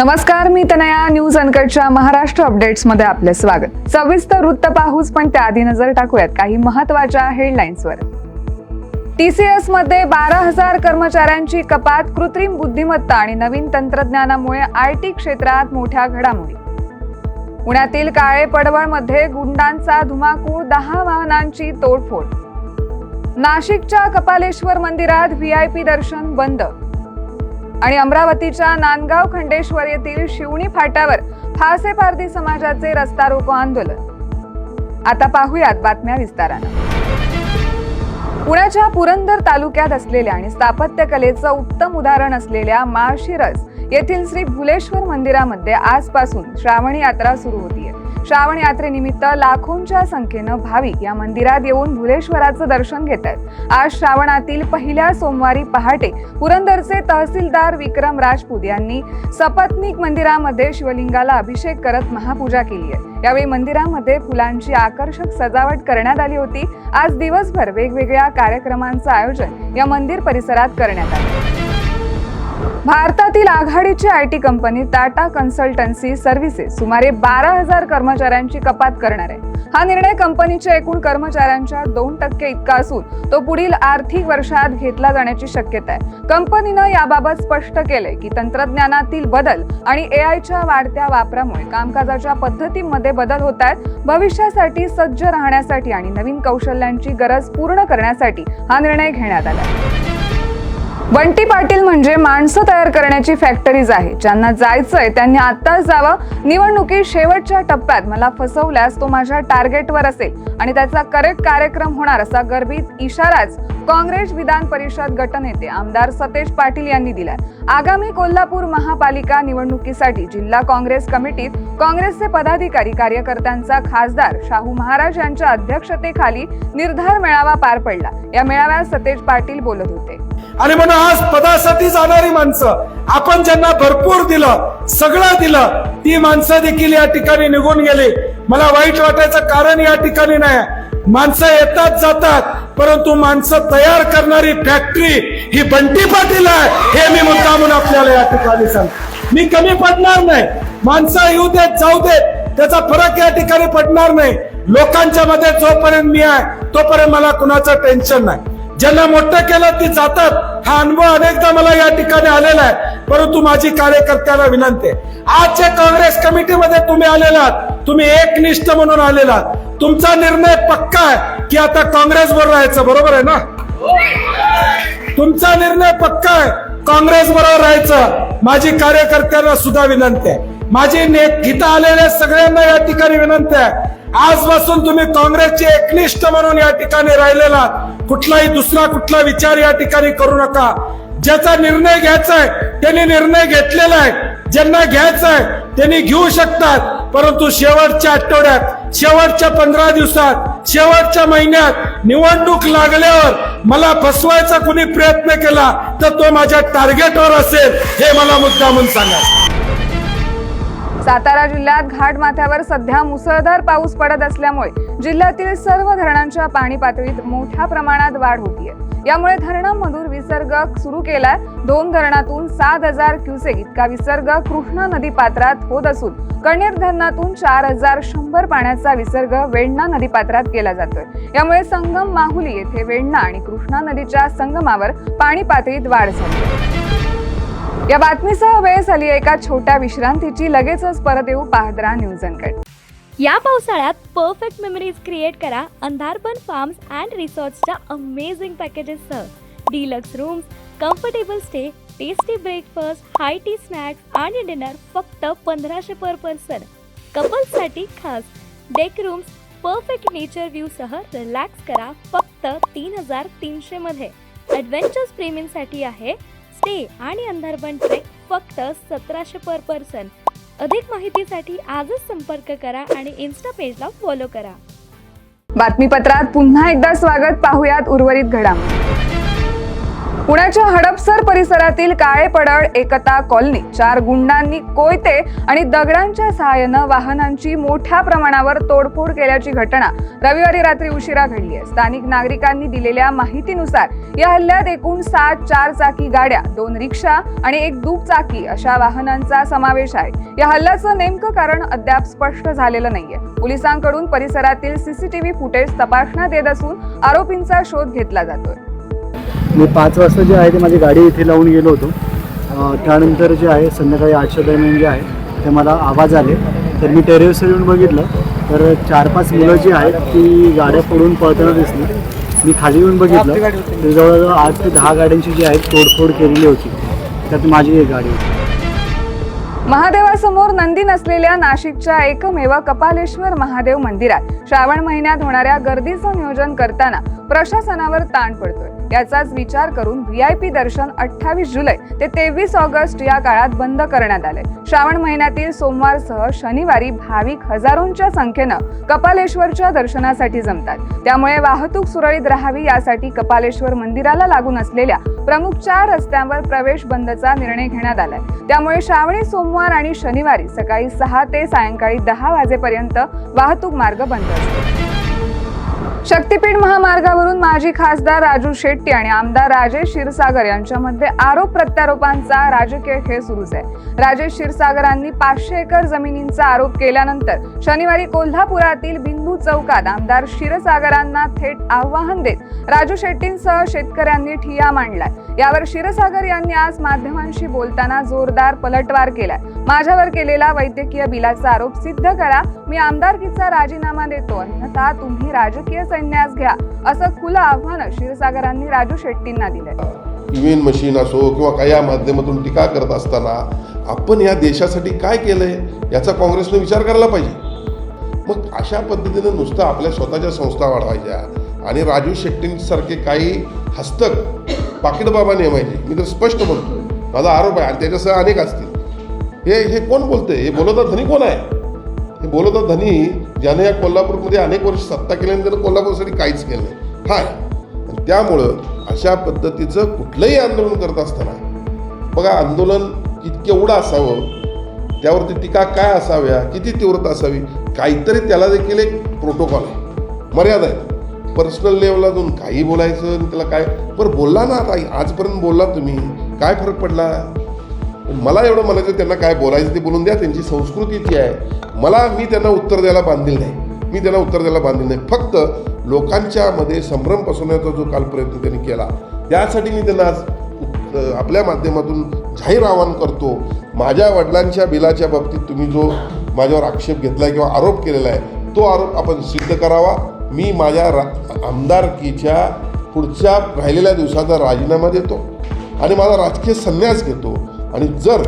नमस्कार मी तनया न्यूज अनकटच्या महाराष्ट्र अपडेट्समध्ये आपले स्वागत. सविस्तर वृत्त पाहूच पण त्याआधी नजर टाकूयात काही महत्त्वाच्या हेडलाईन्सवर. टीसीएसमध्ये बारा हजार कर्मचाऱ्यांची कपात कृत्रिम बुद्धिमत्ता आणि नवीन तंत्रज्ञानामुळे आय टी क्षेत्रात मोठ्या घडामोडी. पुण्यातील काळे पडवळमध्ये गुंडांचा धुमाकूळ दहा वाहनांची तोडफोड. नाशिकच्या कपालेश्वर मंदिरात व्हीआयपी दर्शन बंद. आणि अमरावतीच्या नांदगाव खंडेश्वर येथील शिवणी फाट्यावर फासे पारधी समाजाचे रस्ता रोको आंदोलन. आता पाहूयात बातम्या विस्तारानं. पुण्याच्या पुरंदर तालुक्यात असलेल्या आणि स्थापत्यकलेचं उत्तम उदाहरण असलेल्या माळशिरस येथील श्री भुलेश्वर मंदिरामध्ये आजपासून श्रावणी यात्रा सुरू होतीये. श्रावण यात्रेनिमित्त लाखोंच्या संख्येनं भाविक या मंदिरात येऊन भुलेश्वराचं दर्शन घेत आहेत. आज श्रावणातील पहिल्या सोमवारी पहाटे पुरंदरचे तहसीलदार विक्रम राजपूत यांनी सपत्निक मंदिरामध्ये शिवलिंगाला अभिषेक करत महापूजा केली आहे. यावेळी मंदिरामध्ये फुलांची आकर्षक सजावट करण्यात आली होती. आज दिवसभर वेगवेगळ्या कार्यक्रमांचं आयोजन या मंदिर परिसरात करण्यात आलं. भारतातील आघाडीची I T company Tata consultancy services सुमारे बारा हजार कर्मचाऱ्यांची कपात करणार आहे. हा निर्णय कंपनीच्या एकूण कर्मचाऱ्यांच्या दोन टक्के इतका असून तो पुढील आर्थिक वर्षात घेतला जाण्याची शक्यता आहे. कंपनीनं याबाबत स्पष्ट केलंय की तंत्रज्ञानातील बदल आणि ए आयच्या वाढत्या वापरामुळे कामकाजाच्या पद्धतीमध्ये बदल होत आहेत. भविष्यासाठी सज्ज राहण्यासाठी आणि नवीन कौशल्यांची गरज पूर्ण करण्यासाठी हा निर्णय घेण्यात आला आहे. बंटी पाटील म्हणजे माणसं तयार करण्याची फॅक्टरीज आहे ज्यांना जायचंय त्यांनी आत्ताच जावं. निवडणुकीत शेवटच्या टप्प्यात मला फसवल्यास तो माझ्या टार्गेटवर असेल आणि त्याचा करेक्ट कार्यक्रम होणार असा गर्भित इशाराच काँग्रेस विधान परिषद गटनेते आमदार सतेज पाटील यांनी दिलाय. आगामी कोल्हापूर महापालिका निवडणुकीसाठी जिल्हा काँग्रेस कमिटीत काँग्रेसचे पदाधिकारी कार्यकर्त्यांचा खासदार शाहू महाराज यांच्या अध्यक्षतेखाली निर्धार मेळावा पार पडला. या मेळाव्यात सतेज पाटील बोलत होते. आणि म्हणून आज पदासाठी जाणारी माणसं. आपण ज्यांना भरपूर दिलं सगळं दिलं ती माणसं देखील या ठिकाणी निघून गेली. मला वाईट वाटायचं कारण या ठिकाणी नाही. माणसं येतात जातात परंतु माणसं तयार करणारी फॅक्टरी ही बंटी पाटील आहे. हे मी मुद्दा म्हणून आपल्याला या ठिकाणी सांग मी कमी पडणार नाही. माणसं येऊ देत जाऊ देत. त्याचा फरक या ठिकाणी पडणार नाही. लोकांच्या मध्ये जोपर्यंत मी आहे तोपर्यंत मला कुणाचं टेन्शन नाही. ज्यांना मोठं केलं ते जातात. हा अनुभव अनेकदा मला या ठिकाणी आलेला आहे. परंतु माझी कार्यकर्त्याला विनंती आहे आजच्या काँग्रेस कमिटीमध्ये तुम्ही आलेला तुम्ही एकनिष्ठ म्हणून आलेला तुमचा निर्णय पक्का आहे की आता काँग्रेस बरोबर राहायचं बरोबर आहे ना? तुमचा निर्णय पक्का आहे काँग्रेस बरोबर राहायचं. माझी कार्यकर्त्यांना सुद्धा विनंती आहे. माझी नेत गीता आलेल्या सगळ्यांना या ठिकाणी विनंती आहे. आजपासून तुम्ही काँग्रेसचे एकनिष्ठ म्हणून या ठिकाणी राहिलेला कुठलाही दुसरा कुठला विचार या ठिकाणी करू नका. ज्याचा निर्णय घ्यायचा आहे त्यांनी निर्णय घेतलेला आहे. ज्यांना घ्यायचा आहे त्यांनी घेऊ शकतात. परंतु शेवटच्या आठवड्यात शेवटच्या पंधरा दिवसात शेवटच्या महिन्यात निवडणूक लागल्यावर मला फसवायचा कुणी प्रयत्न केला तर तो माझ्या टार्गेटवर असेल हे मला मुद्दा म्हणून सांगा. सातारा जिल्ह्यात घाटमाथ्यावर सध्या मुसळधार पाऊस पडत असल्यामुळे जिल्ह्यातील सर्व धरणांच्या पाणी पातळीत मोठ्या प्रमाणात वाढ होतीये. यामुळे धरणांमधून विसर्ग सुरू केलाय. दोन धरणातून सात हजार क्युसेक इतका विसर्ग कृष्णा नदी पात्रात होत असून कणेर धरणातून चार हजार शंभर पाण्याचा विसर्ग वेण्णा नदी पात्रात केला जातोय. यामुळे संगम माहुली येथे वेण्णा आणि कृष्णा नदीच्या संगमावर पाणी पातळीत वाढ झाली. या बातमीसह वेळ झाली एका छोट्या विश्रांतीची लगेचच परत येऊ पाहदरा न्यूज या पावसाळ्यात परफेक्ट मेमरीज क्रिएट करा अंधारपन फार्म्स अँड रिसॉर्ट्सच्या amazing पॅकेजेससह deluxe rooms comfortable stay tasty breakfast high tea snacks आणि डिनर फक्त पंधराशे पर पर्सन कपल्ससाठी खास. डेक रूम्स परफेक्ट नेचर व्ह्यूसह रिलॅक्स करा फक्त तीन हजार तीनशेमध्ये ॲडव्हेंचर्स प्रेमींसाठी आहे स्टे आणि अंधारबन ट्रेक फक्त सतराशे पर पर्सन अधिक माहितीसाठी आजच संपर्क करा आणि इन्स्टा पेजला फॉलो करा. बातमीपत्रात पुन्हा एकदा स्वागत. पाहुयात उर्वरित घडामोडी. पुण्याच्या हडपसर परिसरातील काळे पडळ एकता कॉलनी चार गुंडांनी कोयते आणि दगडांच्या सहाय्यानं वाहनांची मोठ्या प्रमाणावर तोडफोड केल्याची घटना रविवारी रात्री उशिरा घडली आहे. स्थानिक नागरिकांनी दिलेल्या माहितीनुसार या हल्ल्यात एकूण सात चार चाकी गाड्या दोन रिक्षा आणि एक दुचाकी अशा वाहनांचा समावेश आहे. या हल्ल्याचं नेमकं कारण अद्याप स्पष्ट झालेलं नाहीये. पोलिसांकडून परिसरातील सीसीटीव्ही फुटेज तपासण्यात येत असून आरोपींचा शोध घेतला जातोय. मी पाच वाजता जे आहे ते माझी गाडी इथे लावून गेलो होतो. त्यानंतर जे आहे संध्याकाळी आठच्या दरम्यान जे आहे ते मला आवाज आले. तर मी टेरेसवर येऊन बघितलं. तर चार पाच मुलं जी आहेत ती गाड्या फोडून पळताना दिसली. मी खाली येऊन बघितलं. तर जवळजवळ आठ ते दहा गाड्यांची जी आहे तोडफोड केलेली होती. त्यात माझी एक गाडी होती. महादेवासमोर नंदी नसलेल्या नाशिकच्या एकमेव कपालेश्वर महादेव मंदिरात श्रावण महिन्यात होणाऱ्या गर्दीचं नियोजन करताना प्रशासनावर ताण पडतोय. याचाच विचार करून व्ही आय पी दर्शन अठ्ठावीस जुलै ते तेवीस ऑगस्ट या काळात बंद करण्यात आले. श्रावण महिन्यातील सोमवारसह शनिवारी भाविक हजारोंच्या संख्येनं कपालेश्वरच्या दर्शनासाठी जमतात. त्यामुळे वाहतूक सुरळीत राहावी यासाठी कपालेश्वर मंदिराला लागून असलेल्या प्रमुख चार रस्त्यांवर प्रवेश बंदचा निर्णय घेण्यात आलाय. त्यामुळे श्रावणी सोमवार आणि शनिवारी सकाळी सहा ते सायंकाळी दहा वाजेपर्यंत वाहतूक मार्ग बंद असतो. शक्तीपीठ महामार्गावरून माजी खासदार राजू शेट्टी आणि आमदार राजेश क्षीरसागर यांच्यामध्ये आरोप प्रत्यारोपांचा राजकीय खेळ सुरूच आहे. राजेश क्षीरसागरांनी पाचशे एकर जमिनींचा आरोप केल्यानंतर शनिवारी कोल्हापुरातील बिंदू चौकात आमदार क्षीरसागरांना थेट आव्हान देत राजू शेट्टींसह शेतकऱ्यांनी ठिया मांडलाय. यावर क्षीरसागर यांनी आज माध्यमांशी बोलताना जोरदार पलटवार केलाय. माझ्यावर केलेला वैद्यकीय बिलाचा आरोप सिद्ध करा. मी आमदारकीचा राजीनामा देतो अन्यथा तुम्ही राजकीय संन्यास घ्या असं खुलं आव्हान क्षीरसागरांनी राजू शेट्टींना दिलंय. ईव्हीएम मशीन असो किंवा काही या माध्यमातून टीका करत असताना आपण या देशासाठी काय केलंय याचा काँग्रेसने विचार करायला पाहिजे. मग अशा पद्धतीने नुसतं आपल्या स्वतःच्या संस्था वाढवायच्या आणि राजू शेट्टींसारखे काही हस्तक पाकिटबाबा नेमायचे मी तर स्पष्ट म्हणतो माझा आरोप आहे आणि त्याच्यासह अनेक असतील. हे हे कोण बोलते हे बोलवता धनी कोण आहे? हे बोलवता धनी ज्याने या कोल्हापूरमध्ये अनेक वर्ष सत्ता केल्याने त्यानं कोल्हापूरसाठी काहीच केलं नाही. हाय. त्यामुळं अशा पद्धतीचं कुठलंही आंदोलन करत असताना बघा आंदोलन कि केवढं असावं त्यावरती टीका काय असाव्या किती तीव्रता असावी काहीतरी त्याला देखील एक प्रोटोकॉल आहे. मर्यादा आहे. पर्सनल लेवलला जाऊन काही बोलायचं आणि त्याला काय बरं बोलला ना आता आजपर्यंत बोलला तुम्ही काय फरक पडला? मला एवढं म्हणायचं त्यांना काय बोलायचं ते बोलून द्या त्यांची संस्कृती ती आहे. मला मी त्यांना उत्तर द्यायला बांधील नाही. मी त्यांना उत्तर द्यायला बांधील नाही. फक्त लोकांच्या मध्ये संभ्रम पसरवण्याचा जो काल प्रयत्न त्यांनी केला त्यासाठी मी त्यांना आज आपल्या माध्यमातून जाहीर आवाहन करतो. माझ्या वडिलांच्या बिलाच्या बाबतीत तुम्ही जो माझ्यावर आक्षेप घेतला आहे किंवा आरोप केलेला आहे तो आरोप आपण सिद्ध करावा. मी माझ्या रा आमदारकीच्या पुढच्या राहिलेल्या दिवसाचा राजीनामा देतो आणि माझा राजकीय संन्यास घेतो. आणि जर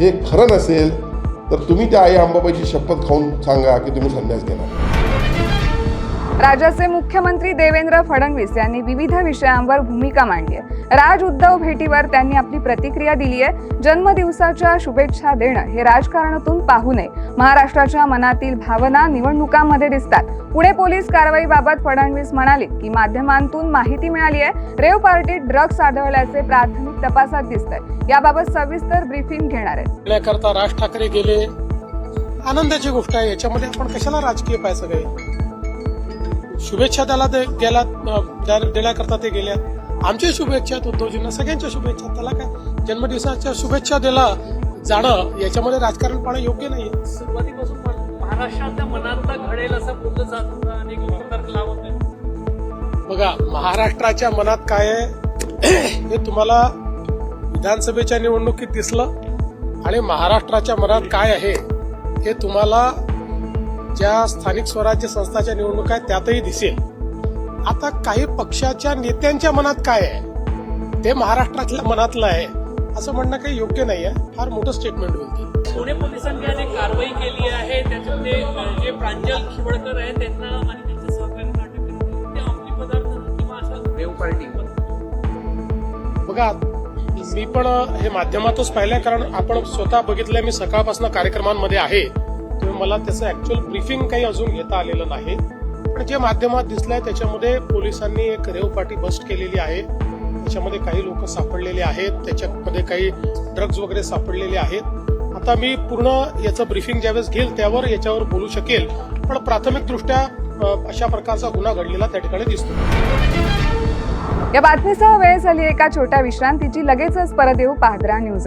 हे खरं नसेल तर तुम्ही त्या आई अंबाबाईची शपथ खाऊन सांगा की तुम्ही संन्यास घेणार. राज्याचे मुख्यमंत्री देवेंद्र फडणवीस यांनी विविध विषयांवर भूमिका मांडली आहे. राज उद्धव भेटीवर त्यांनी आपली प्रतिक्रिया दिली आहे. जन्मदिवसाच्या शुभेच्छा देणं हे राजकारणातून पाहू नये. महाराष्ट्राच्या मनातील भावना निवडणुकांमध्ये दिसतात. पुणे पोलीस कारवाईबाबत फडणवीस म्हणाले की माध्यमांतून माहिती मिळाली आहे. रेव पार्टीत ड्रग्ज आढळल्याचे प्राथमिक तपासात दिसत आहे याबाबत सविस्तर ब्रीफिंग घेणार आहेत राज ठाकरे गेले. आनंदाची गोष्ट आहे. याच्यामध्ये आपण कशाला राजकीय पाहायचं काही शुभेच्छा त्याला दे- गेला अं, द्या- देण्याकरता ते गेल्या आमच्या शुभेच्छा उद्धवजींना सगळ्यांच्या शुभेच्छा. त्याला काय? जन्मदिवसाच्या शुभेच्छा दिला जाणं याच्यामध्ये राजकारण पाहणं योग्य नाही सुरुवातीपासून महा- महाराष्ट्राच्या मनातला घडेल असं बोललं जात अनेक लोक लावत बघा महाराष्ट्राच्या मनात काय आहे? हे तुम्हाला विधानसभेच्या निवडणुकीत दिसलं. आणि महाराष्ट्राच्या मनात काय आहे? हे तुम्हाला ज्या स्थानिक स्वराज्य संस्थाच्या निवडणुका आहेत त्यातही दिसेल. आता काही पक्षाच्या नेत्यांच्या मनात काय आहे? ते महाराष्ट्रातल्या मनातलं आहे असं म्हणणं काही योग्य नाही आहे फार मोठं स्टेटमेंट होईल. पुणे पोलिसांनी आज एक कारवाई केली आहे. त्याच्यामध्ये जे प्रांजल खिवडकर आहेत त्यांना आणि त्यांच्या सहकार्यांना अटक केली ते अंमली पदार्थ किंवा असं रेव पार्टी. बघा मी पण हे माध्यमातच पाहिलंय कारण आपण स्वतः बघितलंय मी सकाळपासून कार्यक्रमांमध्ये आहे. मला त्याचं ऍक्च्युअल ब्रीफिंग काही अजून घेता आलेलं नाही. पण जे माध्यमात दिसलंय त्याच्यामध्ये पोलिसांनी एक रेव पाठी बस्ट केलेली आहे. त्याच्यामध्ये काही लोक सापडलेले आहेत. त्याच्यामध्ये काही ड्रग्ज वगैरे सापडलेले आहेत. आता मी पूर्ण याचं ब्रीफिंग ज्यावेळेस घेईल त्यावर याच्यावर बोलू शकेल. पण प्राथमिकदृष्ट्या अशा प्रकारचा गुन्हा घडलेला त्या ठिकाणी दिसतो या बातमीसह वेळ झाली एका छोट्या विश्रांतीची. लगेचच परत येऊ पाहद्रा न्यूज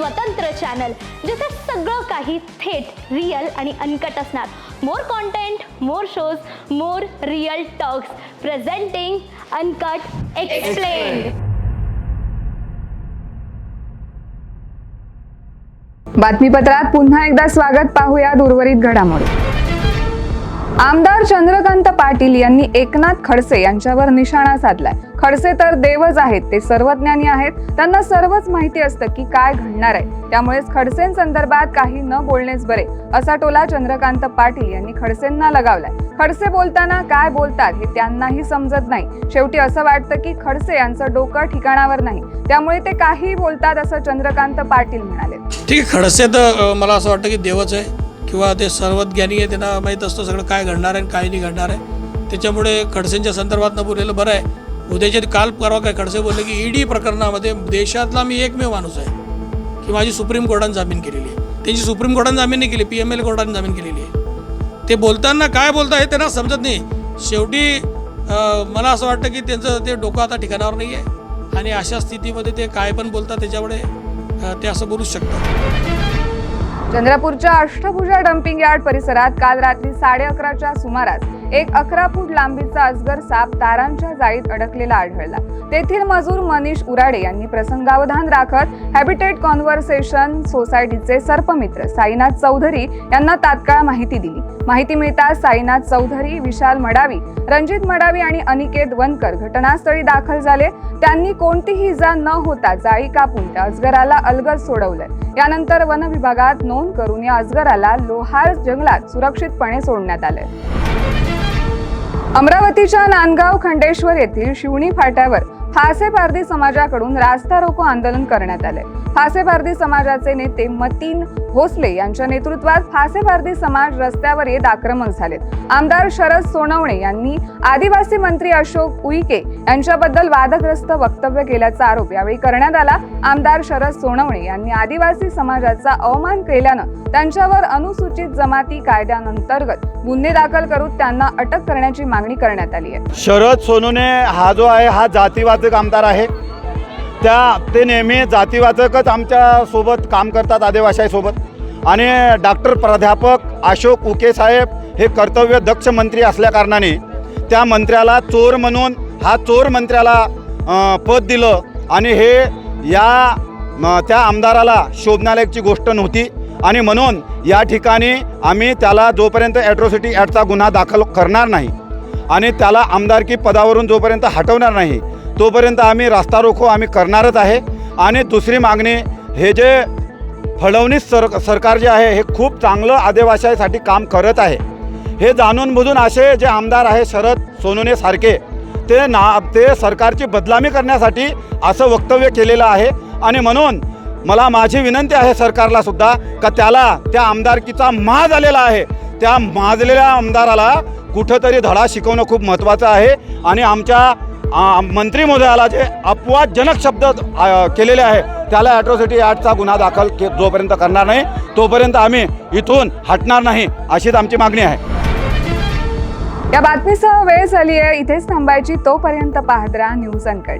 स्वतंत्र चॅनल जिथे सगळं काही थेट रिअल आणि अनकट असणार. More content more shows more real talks presenting uncut explain बातमीपत्रात पुन्हा एकदा स्वागत. पाहूया उर्वरित घडामोडी. आमदार चंद्रकांत पाटील यांनी एकनाथ खडसे यांच्यावर निशाणा साधलाय. खडसे तर देवच आहेत ते सर्वज्ञानी आहेत. त्यांना सर्वच माहिती असतं की काय घडणार आहे. त्यामुळेच खडसेंसंदर्भात काही न बोलणेच बरे असा टोला चंद्रकांत पाटील यांनी खडसेंना लगावलाय. खडसे बोलताना काय बोलतात हे त्यांनाही समजत नाही. शेवटी असं वाटतं की खडसे यांचं डोकं ठिकाणावर नाही. त्यामुळे ते काही बोलतात असं चंद्रकांत पाटील म्हणाले. ठीक खडसे तर मला असं वाटतं की देवच आहे. किंवा ते सर्वज्ञानी आहे त्यांना माहीत असतं सगळं काय घडणार आहे आणि काय नाही घडणार आहे. त्याच्यामुळे खडसेंच्या संदर्भात न बोललेलं बरं आहे. उद्याच्या काल परवा काय खडसे बोलले की ईडी प्रकरणामध्ये देशातला मी एकमेव माणूस आहे. की माझी सुप्रीम कोर्टाने जामीन केलेली आहे. त्यांची सुप्रीम कोर्टाने जामीन नाही केली पी एम एल कोर्टाने जामीन केलेली आहे. ते बोलताना काय बोलता हे त्यांना समजत नाही. शेवटी मला असं वाटतं की त्यांचं ते डोकं आता ठिकाणावर नाही आहे आणि अशा स्थितीमध्ये ते काय पण बोलतात त्याच्यामुळे ते असं बोलूच शकतात. चंद्रपूरच्या अष्टभुजा डम्पिंग यार्ड परिसरात काल रात्री साडे अकराच्या सुमारास एक अकरा फूट लांबीचा अजगर साप तारांच्या जाळीत अडकलेला आढळला. तेथील मजूर मनीष उराडे यांनी प्रसंगावधान राखत हॅबिटेट कॉन्व्हर्सेशन सोसायटीचे सर्पमित्र साईनाथ चौधरी यांना तात्काळ माहिती दिली. माहिती मिळताच साईनाथ चौधरी विशाल मडावी रणजित मडावी आणि अनिकेत वनकर घटनास्थळी दाखल झाले. त्यांनी कोणतीही इजा न होता जाळी कापून त्या अजगराला अलगद सोडवलं. यानंतर वन विभागात नोंद करून या अजगराला लोहार जंगलात सुरक्षितपणे सोडण्यात आलं. अमरावतीच्या नांदगाव खंडेश्वर येथील शिवणी फाट्यावर फासे पारधी समाजाकडून रास्ता रोको आंदोलन करण्यात आले. फासे पारधी समाजाचे नेते मतीन भोसले यांच्या नेतृत्वात फासे पारधी समाज रस्त्यावर येत आक्रमक झालेत आमदार शरद सोनवणे यांनी आदिवासी मंत्री अशोक उईके यांच्याबद्दल वादग्रस्त वक्तव्य केल्याचा आरोप यावेळी करण्यात आला. आमदार शरद सोनवणे यांनी आदिवासी समाजाचा अवमान केल्यानं त्यांच्यावर अनुसूचित जमाती कायद्याअंतर्गत गुन्हे दाखल करून त्यांना अटक करण्याची मागणी करण्यात आली आहे. शरद सोनवणे हा जो आहे हा जातीवाचक आमदार आहे. त्या ते नेहमी जातीवाचकच आमच्यासोबत काम करतात आदिवासीसोबत. आणि डॉक्टर प्राध्यापक अशोक उके साहेब हे कर्तव्य दक्ष मंत्री असल्याकारणाने त्या मंत्र्याला चोर म्हणून हा चोर मंत्र्याला पद दिलं आणि हे या त्या आमदाराला शोभनालयाची गोष्ट नव्हती. आणि म्हणून या ठिकाणी आम्ही त्याला जोपर्यंत ॲट्रोसिटी ॲक्टचा गुन्हा दाखल करणार नाही आणि त्याला आमदारकी पदावरून जोपर्यंत हटवणार नाही तोपर्यंत आम्ही रास्ता रोको आम्ही करणारच आहे. आणि दुसरी मागणी हे जे फडणवीस सर सरकार जे आहे हे खूप चांगलं आदिवासीसाठी काम करत आहे. हे जाणून बुजून असे जे आमदार आहे शरद सोनवणे सारखे ते ना ते सरकारची बदनामी करण्यासाठी असं वक्तव्य केलेलं आहे. आणि म्हणून मला माझी विनंती आहे सरकारला सुद्धा का त्याला त्या आमदारकीचा माज झालेला आहे. त्या माजलेल्या आमदाराला कुठंतरी धडा शिकवणं खूप महत्त्वाचं आहे. आणि आमच्या मंत्री महोदयाला जे अपवादजनक शब्द केलेले आहे त्याला ॲट्रॉसिटी ॲक्टचा गुन्हा दाखल के जोपर्यंत करणार नाही तोपर्यंत आम्ही इथून हटणार नाही अशीच आमची मागणी आहे. या बातमीसह वेळ झाली आहे इथेच थांबायची तोपर्यंत पाहत राहा न्यूज अनकट